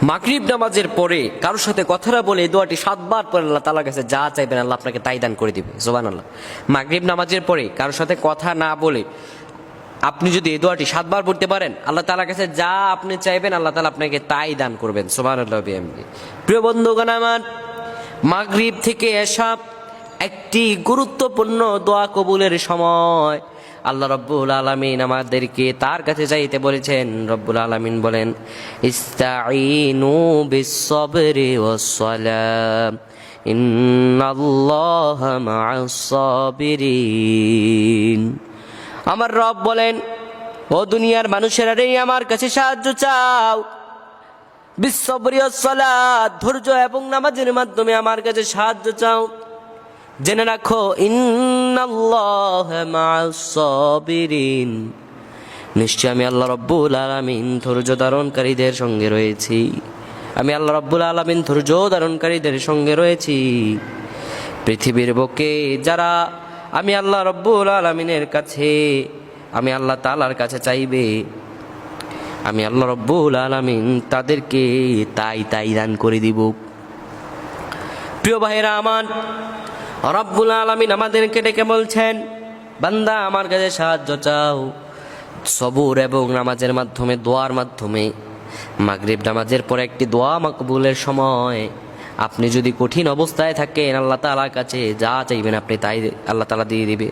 মাগরিব নামাজের পরে কারোর সাথে কথাটা বলে এই দোয়াটি সাতবার পরে আল্লাহ তালার কাছে যা চাইবেন আল্লাহ আপনাকে তাই দান করে দিবে। জোবান আল্লাহ মাগরিব নামাজের পরে কারোর সাথে কথা না বলে আপনি যদি এই দোয়াটি সাতবার পড়তে পারেন, আল্লাহ তালার কাছে যা আপনি চাইবেন আল্লাহ তালা আপনাকে তাই দান করবেন। সোবান আল্লাহ প্রিয় বন্ধুগণ আমার, মাগরিব থেকে এসব একটি গুরুত্বপূর্ণ দোয়া কবুলের সময় আল্লাহ রব্বুল আলমিন আমাদেরকে তার কাছে যাইতে বলেছেন। রব্বুল আলমিন বলেন ইস্তাইনু সাবিরিন আমার রব বলেন, ও দুনিয়ার মানুষেরা রে আমার কাছে সাহায্য চাও। বিশ্বপ্রিয় সলাদ ধৈর্য এবং নামাজের মাধ্যমে আমার কাছে সাহায্য চাও। জেনে রাখো নিশ্চয় আমি আল্লাহ রব্বুল আলামিন ধৈর্য ধারণকারীদের সঙ্গে রয়েছি। আমি আল্লাহ রব্বুল আলামিন ধৈর্য ধারণকারীদের সঙ্গে রয়েছি। পৃথিবীর বুকে যারা আমি আল্লাহ রব্বুল আলমিনের কাছে, আমি আল্লাহ তালার কাছে চাইবে, আমি আল্লাহ রব্বুল আলমিন তাদেরকে তাই তাই দান করে দিব। প্রিয় ভাইরা আমার রব্বুল আলমিন আমাদেরকে ডেকে বলছেন, বান্দা আমার কাছে সাহায্য চাও। সবুর এবং নামাজের মাধ্যমে, দোয়ার মাধ্যমে। মাগরিব নামাজের পর একটি দোয়া মাকবুলের সময়। আপনি যদি কঠিন অবস্থায় থাকেন, আল্লাহ তালার কাছে যা চাইবেন আপনি তাই আল্লাহ তালা দিয়ে দিবে।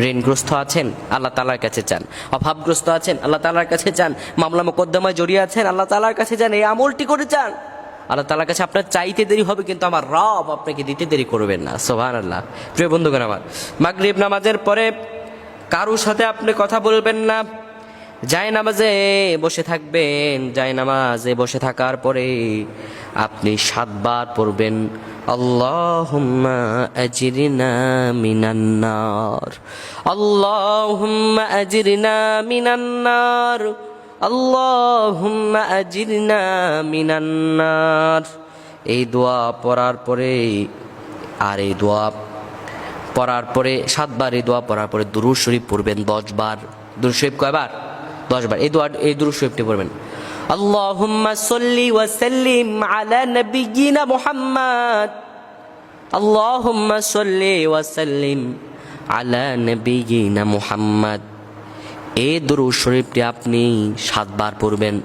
ঋণগ্রস্ত আছেন, আল্লাহ তালার কাছে চান। অভাবগ্রস্ত আছেন, আল্লাহ তালার কাছে চান। মামলা মোকদ্দমায় জড়িয়ে আছেন, আল্লাহ তালার কাছে চান। এই আমলটি করে চান। আল্লাহ তালার কাছে আপনার চাইতে দেরি হবে, কিন্তু আমার রব আপনাকে দিতে দেরি করবেন না। সোহান আল্লাহ প্রিয় বন্ধুগণ আমার, মাগরিব নামাজের পরে কারোর সাথে আপনি কথা বলবেন না? যায় নামাজে বসে থাকবেন, যায় নামাজে বসে থাকার পরে আপনি সাতবার পড়বেন, আল্লাহুম্মা আজরিনা মিনান্নার মিনান্নার আজরিনা মিনান্নার এই দোয়া পড়ার পরে, আর এই দোয়া পড়ার পরে, সাতবার এই দোয়া পড়ার পরে দুরুদ শরীফ পড়বেন দশ বার দুরুদ শরীফ কয়বার? দশ বার এই দোয়া এই দুরুদ শরীফটি পড়বেন। ওয়া সাল্লিম আলা নাবিয়িনা মুহাম্মদ। আল্লাহুম্মা সাল্লি ওয়া সাল্লিম আলা এই দুরুদ শরীফটি আপনি সাতবার পড়বেন।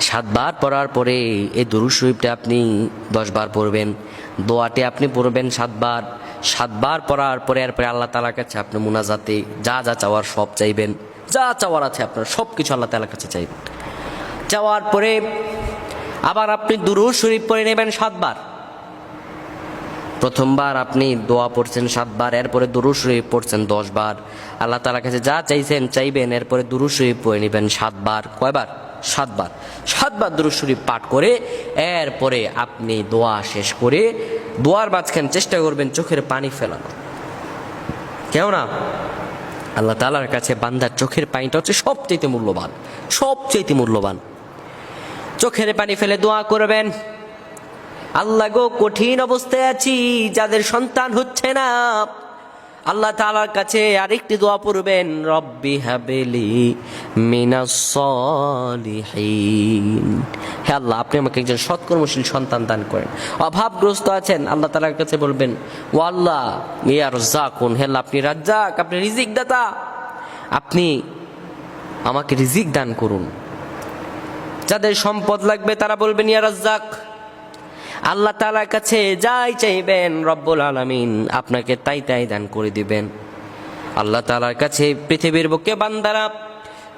সাতবার পড়ার পরে এই দুরুদ শরীফটা আপনি দশবার পড়বেন। দোয়াটি আপনি পড়বেন সাতবার। সাতবার পড়ার পরে এরপরে আল্লাহ তালার কাছে আপনি মুনাজাতে যা যা চাওয়ার সব চাইবেন। যা চাওয়ার আছে আপনার সব কিছু আল্লাহ তালার কাছে চাইবেন। চাওয়ার পরে আবার আপনি দুরুদ শরীফ পড়ে নেবেন সাতবার। প্রথমবার আপনি দোয়া পড়ছেন সাতবার, এরপরে দুরুদ শরীফ পড়ছেন দশবার। আল্লাহ তালার কাছে যা চাইছেন চাইবেন, এরপরে দুরুদ শরীফ পড়ে নেবেন সাতবার। কয়বার? সাতবার। সাতবার দুরুদ শরীফ পাঠ করে, এরপরে আপনি দোয়া শেষ করে দোয়ার মাঝখানে চেষ্টা করবেন চোখের পানি ফেলানো কেউ না? আল্লাহ তালার কাছে বান্দার চোখের পানিটা হচ্ছে সবচেয়ে মূল্যবান সবচেয়ে মূল্যবান। চোখের পানি ফেলে দোয়া করবেন। আল্লাহ গো কঠিন অবস্থায় আছি, যাদের সন্তান হচ্ছে না। আল্লাহ তালার কাছে আরেকটি দোয়া পড়বেন, রব্বি হাবেলি মিনাসলিহীন হে আল্লাহ, আপনি আমাকে একজন সৎকর্মশীল সন্তান দান করেন। অভাবগ্রস্ত আছেন, আল্লাহ তালার কাছে বলবেন, ও আল্লাহ, ইয়া রাজ্জাকুন। হে আল্লাহ, আপনি রাজ্জাক, আপনি রিজিক দাতা আপনি আমাকে রিজিক দান করুন। যাদের সম্পদ লাগবে তারা বলবেন, ইয়া রাজ্জাক আল্লাহ তালার কাছে যাই চাইবেন, রব্বুল আলমিন আপনাকে তাই তাই দান করে দিবেন। আল্লাহ তালার কাছে পৃথিবীর বুকে বান্দারা,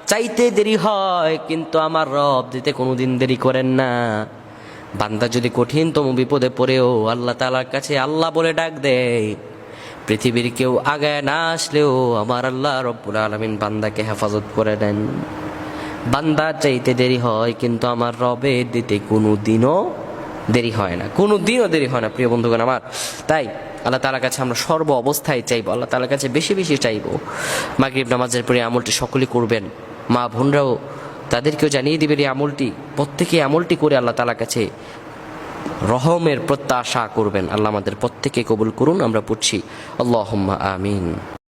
চাইতে দেরি হয়, কিন্তু আমার রব দিতে কোনোদিন দেরি করেন না। বান্দা যদি কঠিন কঠিনতম বিপদে পড়েও আল্লাহ তালার কাছে আল্লাহ বলে ডাক দেয়, পৃথিবীর কেউ আগায় না আসলেও আমার আল্লাহ রব্বুল আলমিন বান্দাকে হেফাজত করে দেন। বান্দা চাইতে দেরি হয়, কিন্তু আমার রবের দিতে কোনো দিনও দেরি হয় না। কোনো দিনও দেরি হয় না, প্রিয় বন্ধুগণ আমার। তাই আল্লাহ তালার কাছে আমরা সর্ব অবস্থায় চাইব, আল্লাহ তালার কাছে বেশি বেশি চাইব। মাগরিব নামাজের পরে আমলটি সকলেই করবেন। মা বোনরাও তাদেরকেও জানিয়ে দিবেন এই আমলটি। প্রত্যেকে আমলটি করে আল্লাহ তালার কাছে রহমের প্রত্যাশা করবেন। আল্লাহ আমাদের প্রত্যেকে কবুল করুন, আমরা পড়ছি। আল্লাহ আমিন।